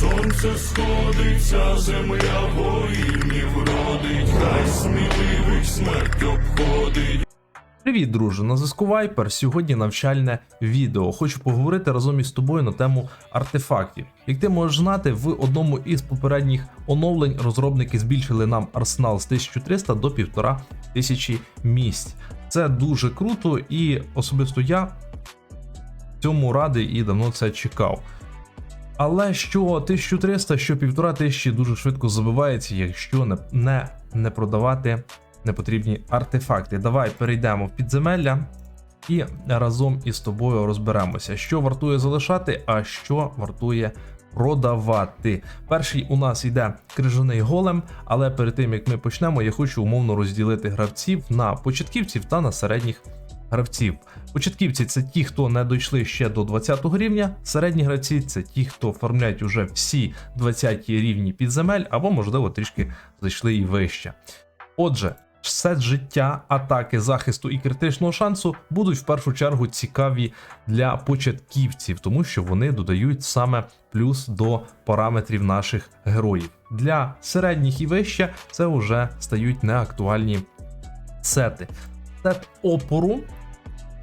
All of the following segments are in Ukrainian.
Сонце сходиться, земля воїнів родить, хай сміливих смерть обходить. Привіт, друже! На зв'язку Вайпер. Сьогодні навчальне відео. Хочу поговорити разом із тобою на тему артефактів. Як ти можеш знати, в одному із попередніх оновлень розробники збільшили нам арсенал з 1300 до 1500 місць. Це дуже круто, і особисто я цьому радий і давно це чекав. Але що 1300, що 1500 дуже швидко забивається, якщо не, не, продавати непотрібні артефакти. Давай перейдемо в підземелля і разом із тобою розберемося, що вартує залишати, а що вартує продавати. Перший у нас йде крижаний голем, але перед тим як ми почнемо, я хочу умовно розділити гравців на початківців та на середніх гравців. Початківці це ті, хто не дійшли ще до 20 рівня. Середні гравці це ті, хто оформляють уже всі 20 рівні підземель, або, можливо, трішки зайшли і вище. Отже, сет життя, атаки, захисту і критичного шансу будуть в першу чергу цікаві для початківців, тому що вони додають саме плюс до параметрів наших героїв. Для середніх і вище це вже стають неактуальні сети. Сет опору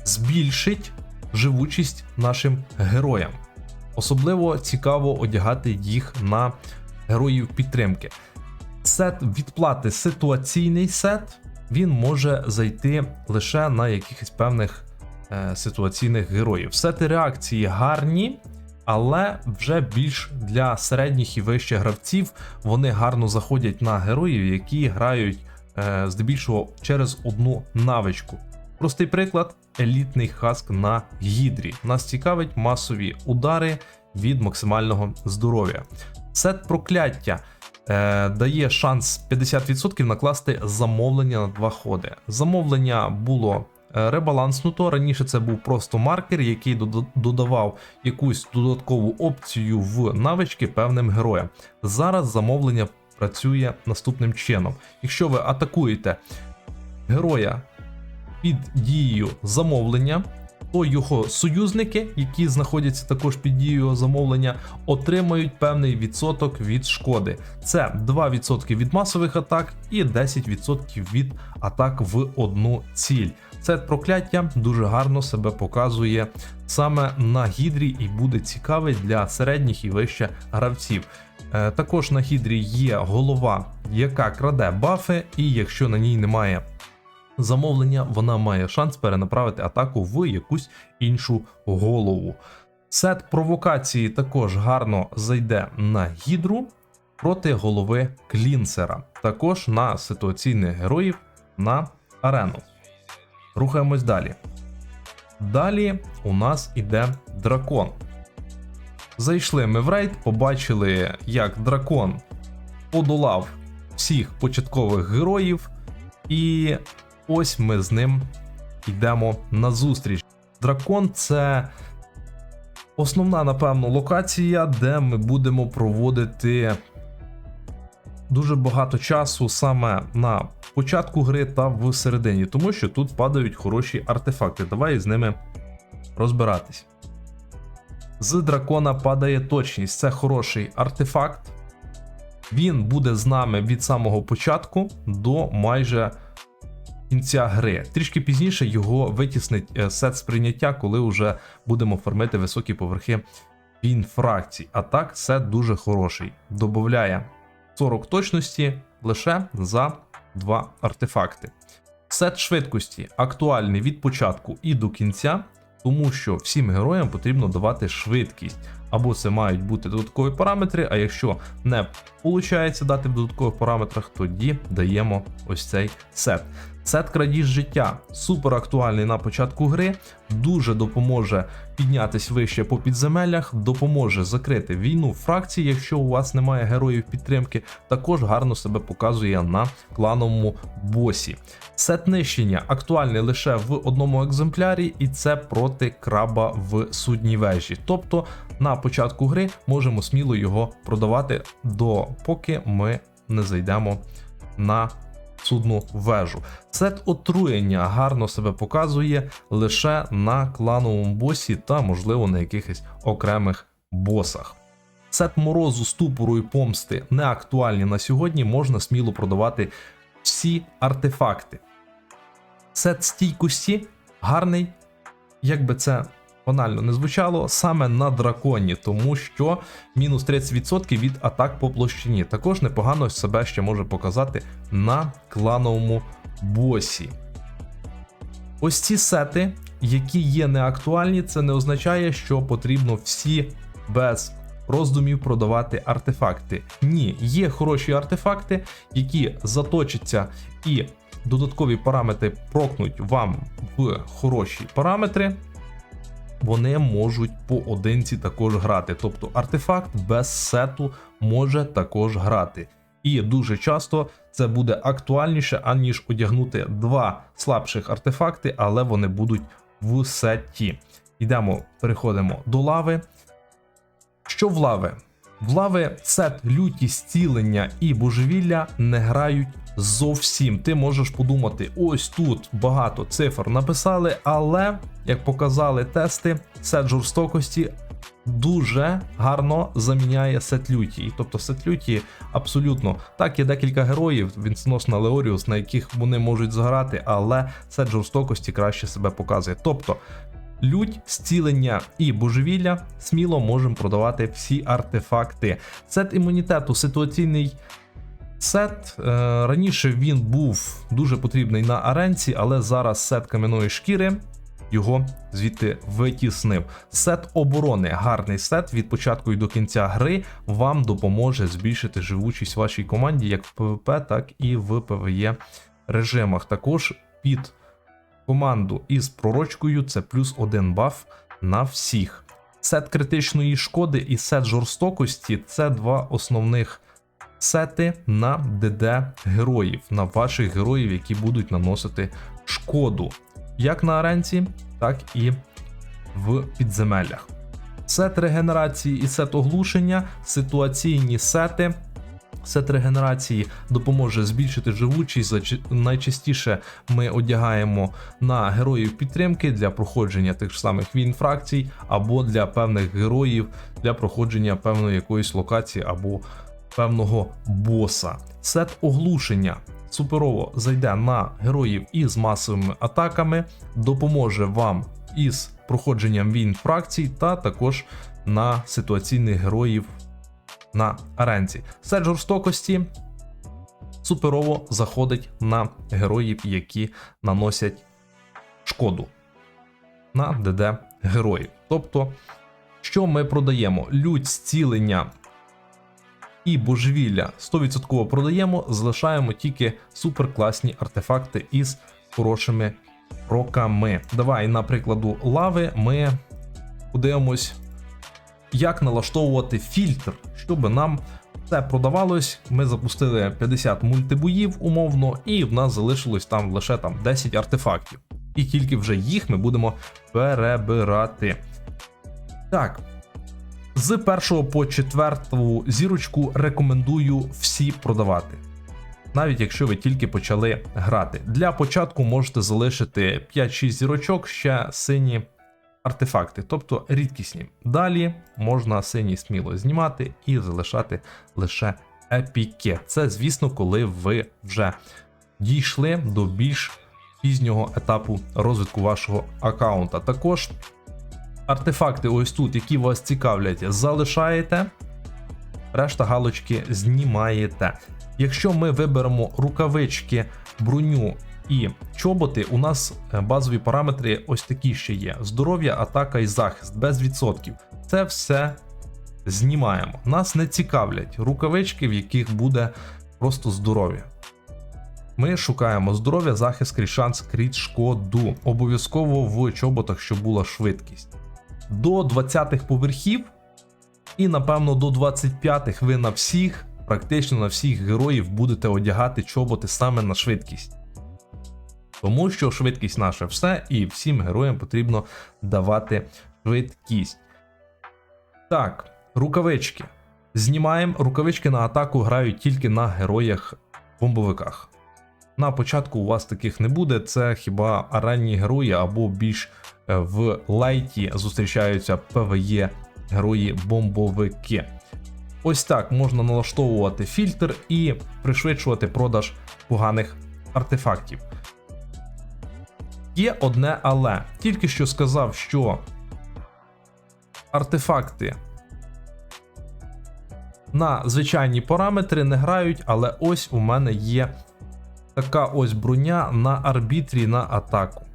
збільшить живучість нашим героям. Особливо цікаво одягати їх на героїв підтримки. Сет відплати ситуаційний сет, він може зайти лише на якихось певних е, ситуаційних героїв. Сети реакції гарні, але вже більш для середніх і вищих гравців вони гарно заходять на героїв, які грають здебільшого через одну навичку. Простий приклад: елітний хаск на гідрі. Нас цікавить масові удари від максимального здоров'я. Сет прокляття е, дає шанс 50% накласти замовлення на два ходи. Замовлення було е, ребаланснуто. Раніше це був просто маркер, який додавав якусь додаткову опцію в навички певним героям. Зараз замовлення працює наступним чином. Якщо ви атакуєте героя під дією замовлення, то його союзники, які знаходяться також під дією замовлення, отримають певний відсоток від шкоди. Це 2% від масових атак і 10% від атак в одну ціль. Це прокляття дуже гарно себе показує саме на гідрі і буде цікавий для середніх і вище гравців. Е, Також на гідрі є голова, яка краде бафи, і якщо на ній немає замовлення, вона має шанс перенаправити атаку в якусь іншу голову. Сет провокації також гарно зайде на гідру проти голови клінсера, також на ситуаційних героїв на арену. Рухаємось далі. Далі у нас іде дракон. Зайшли ми в рейд, побачили, як дракон подолав всіх початкових героїв, і ось ми з ним йдемо на зустріч. Дракон це основна, напевно, локація, де ми будемо проводити дуже багато часу саме на початку гри та в середині, тому що тут падають хороші артефакти. Давай з ними розбиратись. З дракона падає точність, це хороший артефакт. Він буде з нами від самого початку до майже кінця гри. Трішки пізніше його витіснить е, сет сприйняття, коли вже будемо фармити високі поверхи фракцій. А так, сет дуже хороший. Добавляє 40 точності лише за два артефакти. Сет швидкості актуальний від початку і до кінця, тому що всім героям потрібно давати швидкість. Або це мають бути додаткові параметри, а якщо не виходить дати в додаткових параметрах, тоді даємо ось цей сет. Сет крадіж життя супер актуальний на початку гри, дуже допоможе піднятись вище по підземеллях, допоможе закрити війну фракцій, якщо у вас немає героїв підтримки. Також гарно себе показує на клановому босі. Сет нищення актуальний лише в одному екземплярі, і це проти краба в судній вежі. Тобто на початку гри можемо сміло його продавати допоки ми не зайдемо на судну вежу. Сет отруєння гарно себе показує лише на клановому босі та, можливо, на якихось окремих босах. Сет морозу, ступору і помсти не актуальні на сьогодні, можна сміло продавати всі артефакти. Сет стійкості гарний, як би це банально не звучало, саме на драконі, тому що мінус 30% від атак по площині. Також непогано себе ще може показати на клановому босі. Ось ці сети, які є неактуальні, це не означає, що потрібно всі без роздумів продавати артефакти. Ні, є хороші артефакти, які заточаться і додаткові параметри прокнуть вам в хороші параметри. Вони можуть поодинці також грати. Тобто артефакт без сету може також грати. І дуже часто це буде актуальніше, аніж одягнути два слабших артефакти, але вони будуть в сеті. Йдемо, переходимо до лави. Що в лави? В лави сет люті зцілення і божевілля не грають зовсім. Ти можеш подумати, ось тут багато цифр написали, але як показали тести, сет жорстокості дуже гарно заміняє сет люті. Тобто сет люті абсолютно так, є декілька героїв, Вінсносна Леоріус, на яких вони можуть зграти, але сет жорстокості краще себе показує. Тобто лють, зцілення і божевілля сміло можемо продавати всі артефакти. Сет імунітету ситуаційний. Сет е, раніше він був дуже потрібний на аренці, але зараз сет кам'яної шкіри його звідти витіснив. Сет оборони, гарний сет від початку і до кінця гри вам допоможе збільшити живучість вашій команді як в ПВП, так і в ПВЕ режимах. Також під команду із пророчкою це плюс один баф на всіх. Сет критичної шкоди і сет жорстокості це два основних сети на ДД героїв, на ваших героїв, які будуть наносити шкоду як на аренці, так і в підземеллях. Сет регенерації і сет оглушення, ситуаційні сети. Сет регенерації допоможе збільшити живучість. Найчастіше ми одягаємо на героїв підтримки для проходження тих ж самих війн фракцій, або для певних героїв для проходження певної якоїсь локації або певного боса. Сет оглушення суперово зайде на героїв із масовими атаками, допоможе вам із проходженням війн фракцій, та також на ситуаційних героїв на аренці. Сет жорстокості суперово заходить на героїв, які наносять шкоду на ДД героїв. Тобто, що ми продаємо? Лють зцілення і божевілля 100% продаємо, залишаємо тільки суперкласні артефакти із хорошими роками. Давай, на прикладу лави, ми подивимось, як налаштовувати фільтр, щоб нам це продавалось. Ми запустили 50 мультибоїв умовно, і в нас залишилось там лише там 10 артефактів. І тільки вже їх ми будемо перебирати. Так, з 1 по 4 зірочку рекомендую всі продавати. Навіть якщо ви тільки почали грати. Для початку можете залишити 5-6 зірочок ще сині артефакти, тобто рідкісні. Далі можна сині сміло знімати і залишати лише епіки. Це, звісно, коли ви вже дійшли до більш пізнього етапу розвитку вашого аккаунта. Також артефакти, ось тут, які вас цікавлять, залишаєте. Решта галочки знімаєте. Якщо ми виберемо рукавички, броню і чоботи, у нас е, базові параметри ось такі ще є: здоров'я, атака і захист без відсотків. Це все знімаємо. Нас не цікавлять рукавички, в яких буде просто здоров'я. Ми шукаємо здоров'я, захист, крізь шанс, крізь шкоду. Обов'язково в чоботах, щоб була швидкість. До 20-х поверхів, і напевно до 25-х ви на всіх, практично на всіх героїв будете одягати чоботи саме на швидкість. Тому що швидкість наша все, і всім героям потрібно давати швидкість. Так, рукавички. Знімаємо рукавички на атаку грають тільки на героях бомбовиках. На початку у вас таких не буде, це хіба ранні герої або більш е, в лайті зустрічаються ПВЕ герої бомбовики. Ось так можна налаштовувати фільтр і пришвидшувати продаж поганих артефактів. Є одне але. Тільки що сказав, що артефакти на звичайні параметри не грають, але ось у мене є така ось броня на арбітрі на атаку.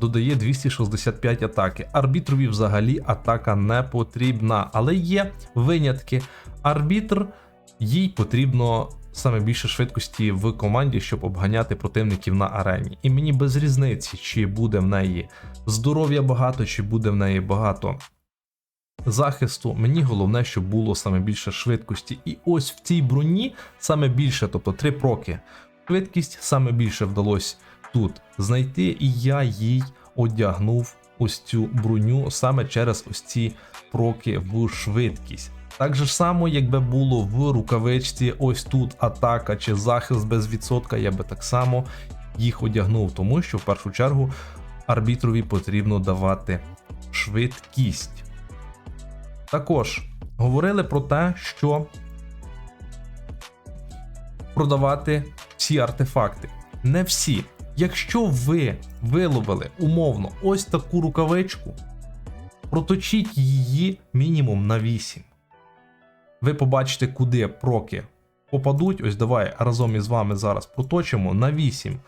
Додає 265 атаки. Арбітрові взагалі атака не потрібна, але є винятки. Арбітр їй потрібно саме більше швидкості в команді, щоб обганяти противників на арені. І мені без різниці, чи буде в неї здоров'я багато, чи буде в неї багато захисту. Мені головне, щоб було саме більше швидкості. І ось в цій броні саме більше, тобто 3 проки. Швидкість саме більше вдалося тут знайти, і я їй одягнув ось цю броню саме через ось ці проки в швидкість. Так же само, якби було в рукавичці, ось тут атака чи захист без відсотка, я би так само їх одягнув, тому що в першу чергу арбітрові потрібно давати швидкість. Також говорили про те, що продавати всі артефакти. Не всі. Якщо ви виловили умовно ось таку рукавичку, проточіть її мінімум на 8. Ви побачите, куди проки попадуть. Ось давай разом із вами зараз проточимо на 8.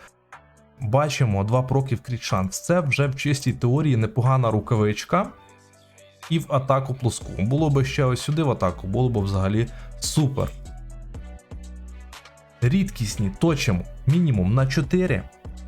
Бачимо 2 проки в крітшанс. Це вже в чистій теорії непогана рукавичка. І в атаку плоску. Було би ще ось сюди в атаку, було б взагалі супер. Рідкісні точимо мінімум на 4,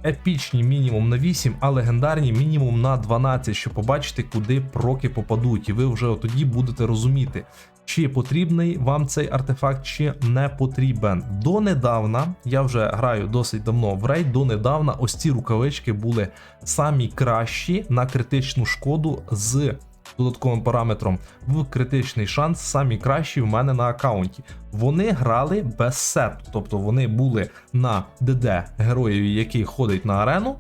епічні мінімум на 8, а легендарні мінімум на 12, щоб побачити, куди проки попадуть. І ви вже тоді будете розуміти, чи потрібний вам цей артефакт, чи не потрібен. Донедавна, я вже граю досить давно в рейд, донедавна ось ці рукавички були самі кращі на критичну шкоду з додатковим параметром в критичний шанс самі кращі в мене на аккаунті. Вони грали без сету, тобто вони були на ДД героїв, який ходить на арену.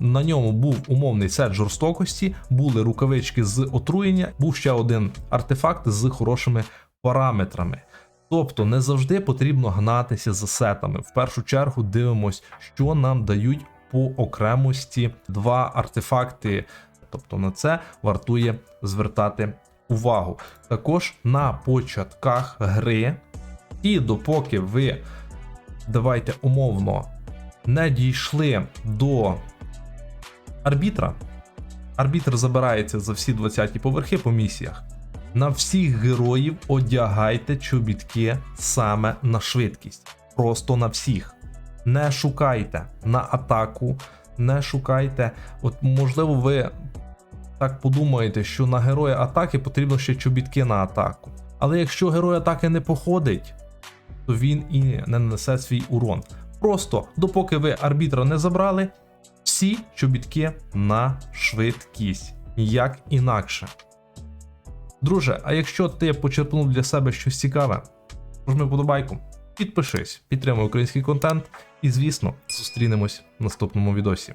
На ньому був умовний сет жорстокості, були рукавички з отруєння, був ще один артефакт з хорошими параметрами. Тобто не завжди потрібно гнатися за сетами. В першу чергу дивимось, що нам дають по окремості два артефакти. Тобто на це вартує звертати увагу. Також на початках гри, і допоки ви давайте умовно не дійшли до арбітра, арбітр забирається за всі 20 поверхи по місіях. На всіх героїв одягайте чобітки саме на швидкість. Просто на всіх. Не шукайте на атаку, не шукайте. От, можливо, ви так подумаєте, що на героя атаки потрібно ще чобітки на атаку. Але якщо герой атаки не походить, то він і не нанесе свій урон. Просто допоки ви арбітра не забрали, всі чобітки на швидкість, ніяк інакше. Друже, а якщо ти почерпнув для себе щось цікаве, прожми подобайку, підпишись, підтримуй український контент і, звісно, зустрінемось в наступному відосі.